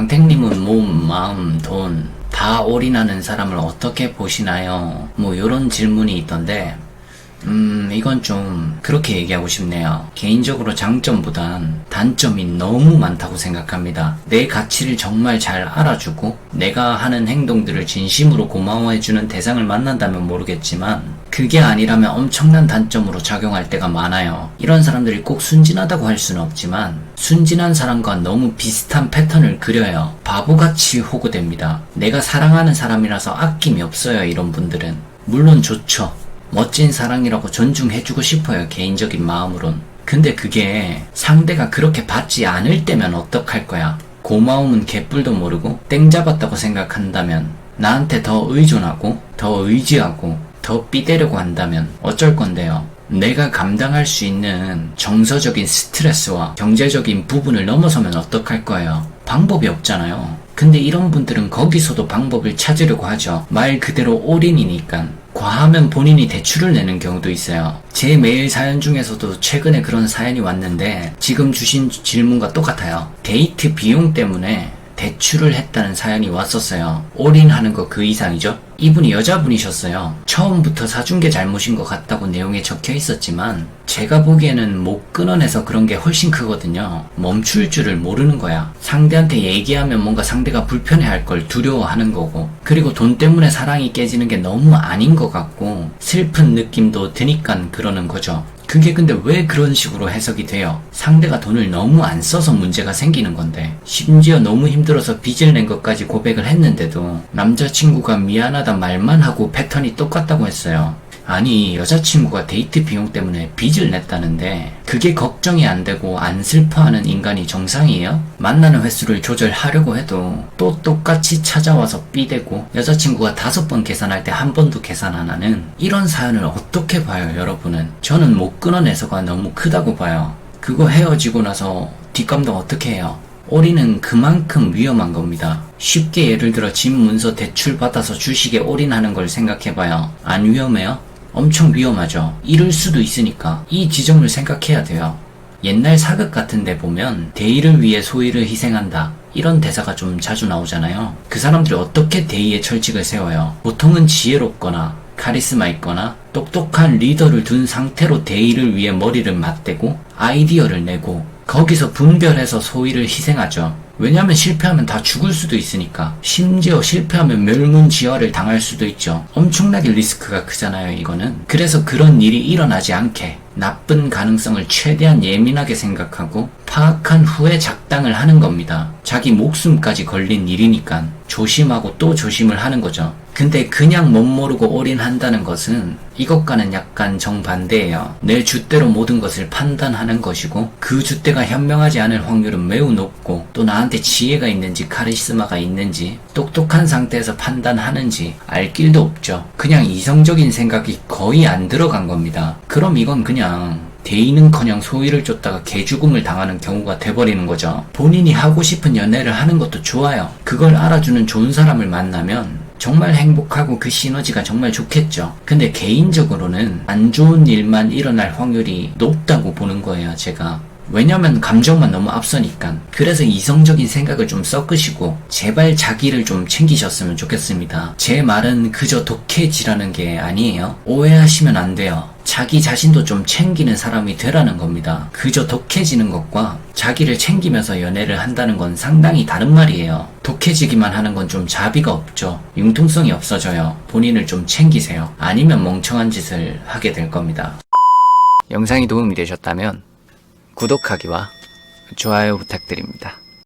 강택님은 몸, 마음, 돈, 다 올인하는 사람을 어떻게 보시나요? 뭐, 요런 질문이 있던데, 음, 이건 좀 그렇게 얘기하고 싶네요. 개인적으로 장점보단 단점이 너무 많다고 생각합니다. 내 가치를 정말 잘 알아주고 내가 하는 행동들을 진심으로 고마워해주는 대상을 만난다면 모르겠지만 그게 아니라면 엄청난 단점으로 작용할 때가 많아요. 이런 사람들이 꼭 순진하다고 할 수는 없지만 순진한 사람과 너무 비슷한 패턴을 그려요. 바보같이 호구됩니다. 내가 사랑하는 사람이라서 아낌이 없어요. 이런 분들은. 물론 좋죠. 멋진 사랑이라고 존중해주고 싶어요, 개인적인 마음으론. 근데 그게 상대가 그렇게 받지 않을 때면 어떡할 거야? 고마움은 개뿔도 모르고 땡 잡았다고 생각한다면 나한테 더 의존하고 더 의지하고 더 삐대려고 한다면 어쩔 건데요? 내가 감당할 수 있는 정서적인 스트레스와 경제적인 부분을 넘어서면 어떡할 거예요? 방법이 없잖아요. 근데 이런 분들은 거기서도 방법을 찾으려고 하죠. 말 그대로 올인이니까. 과하면 본인이 대출을 내는 경우도 있어요. 제 메일 사연 중에서도 최근에 그런 사연이 왔는데 지금 주신 질문과 똑같아요. 데이트 비용 때문에 대출을 했다는 사연이 왔었어요. 올인하는 거 그 이상이죠? 이분이 여자분이셨어요. 처음부터 사준 게 잘못인 것 같다고 내용에 적혀 있었지만 제가 보기에는 못 끊어내서 그런 게 훨씬 크거든요. 멈출 줄을 모르는 거야. 상대한테 얘기하면 뭔가 상대가 불편해할 걸 두려워하는 거고 그리고 돈 때문에 사랑이 깨지는 게 너무 아닌 것 같고 슬픈 느낌도 드니까 그러는 거죠. 그게 근데 왜 그런 식으로 해석이 돼요? 상대가 돈을 너무 안 써서 문제가 생기는 건데 심지어 너무 힘들어서 빚을 낸 것까지 고백을 했는데도 남자친구가 미안하다 말만 하고 패턴이 똑같다고 했어요. 아니 여자친구가 데이트 비용 때문에 빚을 냈다는데 그게 걱정이 안 되고 안 슬퍼하는 인간이 정상이에요? 만나는 횟수를 조절하려고 해도 또 똑같이 찾아와서 삐대고 여자친구가 다섯 번 계산할 때 한 번도 계산 안 하는 이런 사연을 어떻게 봐요 여러분은? 저는 못 끊어내서가 너무 크다고 봐요. 그거 헤어지고 나서 뒷감당 어떻게 해요? 올인은 그만큼 위험한 겁니다. 쉽게 예를 들어 집 문서 대출 받아서 주식에 올인하는 걸 생각해봐요. 안 위험해요? 엄청 위험하죠. 잃을 수도 있으니까 이 지점을 생각해야 돼요. 옛날 사극 같은 데 보면 대의를 위해 소의를 희생한다. 이런 대사가 좀 자주 나오잖아요. 그 사람들이 어떻게 대의의 철칙을 세워요? 보통은 지혜롭거나 카리스마 있거나 똑똑한 리더를 둔 상태로 대의를 위해 머리를 맞대고 아이디어를 내고 거기서 분별해서 소위를 희생하죠. 왜냐면 실패하면 다 죽을 수도 있으니까. 심지어 실패하면 멸문지화를 당할 수도 있죠. 엄청나게 리스크가 크잖아요, 이거는. 그래서 그런 일이 일어나지 않게 나쁜 가능성을 최대한 예민하게 생각하고 파악한 후에 작당을 하는 겁니다. 자기 목숨까지 걸린 일이니까 조심하고 또 조심을 하는 거죠. 근데 그냥 못 모르고 올인한다는 것은 이것과는 약간 정반대예요. 내 줏대로 모든 것을 판단하는 것이고 그 줏대가 현명하지 않을 확률은 매우 높고 또 나한테 지혜가 있는지 카리스마가 있는지 똑똑한 상태에서 판단하는지 알 길도 없죠. 그냥 이성적인 생각이 거의 안 들어간 겁니다. 그럼 이건 그냥 대의는커녕 소위를 쫓다가 개죽음을 당하는 경우가 돼버리는 거죠. 본인이 하고 싶은 연애를 하는 것도 좋아요. 그걸 알아주는 좋은 사람을 만나면 정말 행복하고 그 시너지가 정말 좋겠죠. 근데 개인적으로는 안 좋은 일만 일어날 확률이 높다고 보는 거예요, 제가. 왜냐면 감정만 너무 앞서니까. 그래서 이성적인 생각을 좀 섞으시고, 제발 자기를 좀 챙기셨으면 좋겠습니다. 제 말은 그저 독해지라는 게 아니에요. 오해하시면 안 돼요. 자기 자신도 좀 챙기는 사람이 되라는 겁니다. 그저 독해지는 것과 자기를 챙기면서 연애를 한다는 건 상당히 다른 말이에요. 독해지기만 하는 건 좀 자비가 없죠. 융통성이 없어져요. 본인을 좀 챙기세요. 아니면 멍청한 짓을 하게 될 겁니다. 영상이 도움이 되셨다면 구독하기와 좋아요 부탁드립니다.